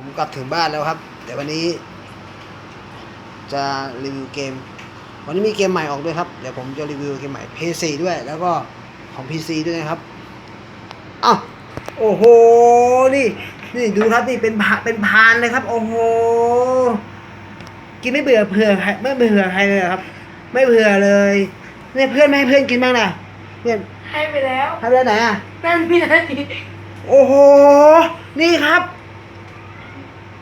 ผมกลับถึงบ้านแล้วครับ แต่วันนี้ จะรีวิวเกม วันนี้มีเกมใหม่ออกด้วยครับ เดี๋ยวผมจะรีวิวเกมใหม่ PS4 ด้วย แล้วก็ของ PC ด้วยนะครับอ้าวโอ้โห นี่ นี่ดูครับนี่เป็นพาเป็นพานเลยครับ โอ้โห กินไม่เบื่อเผื่อใครไม่เบื่อใครเลยเหรอครับ ไม่เบื่อเลยเนี่ยเพื่อนไม่ให้เพื่อนกินบ้างนะเพื่อนให้ไปแล้วให้ไปแล้วไหนอะนั่นพี่นาทีโอ้โห นี่ครับ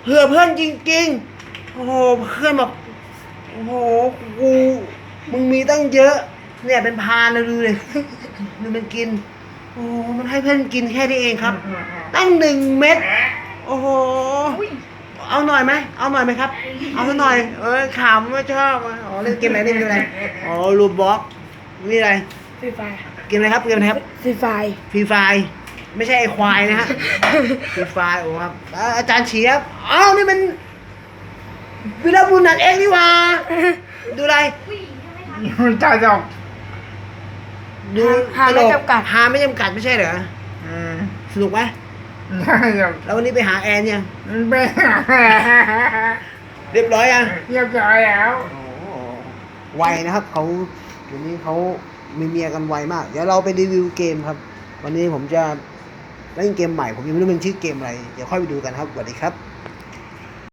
เผื่อเพื่อนจริงๆ โอ้โหเพื่อนบอกโอ้โหกูมึงมีตั้งเยอะ เนี่ยเป็นพานเลยดูเลยดูมันกิน โอ้โหมันให้เพื่อนกินแค่นี้เองครับ ตั้งหนึ่งเม็ดโอ้โหเอาหน่อยไหมเอาหน่อยไหมครับ เอาสักหน่อย เอ้ยขำไม่ชอบอะอ๋อเล่นเกมไหนเล่นเกมไหนอ๋อรูบ็อกนี่อะไรฟรีไฟเกมอะไรครับเกมอะไรครับฟรีไฟฟรีไฟ ไม่ใช่ไอควายนะฮะฟรีไฟโอ้ครับอ่าอาจารย์เฉียบอ้าวนี่มันวิลาบุญนันเองนี่หว่า ดูอะไรจ่ายดอกดูหาไม่จำกัด หาไม่จำกัดไม่ใช่เหรอ อืมสนุกไหมจ่ายดอกแล้ววันนี้ไปหาแอนยังไม่เรียบร้อยยัง เรียบร้อยแล้วโอ้โหไวนะครับเขาเดี๋ยวนี้เขามีเมียกันไวมาก เดี๋ยวเราไปรีวิวเกมครับ วันนี้ผมจะ เล่นเกมใหม่ผมยังไม่รู้มันชื่อเกมอะไร เดี๋ยวค่อยไปดูกันครับสวัสดีครับ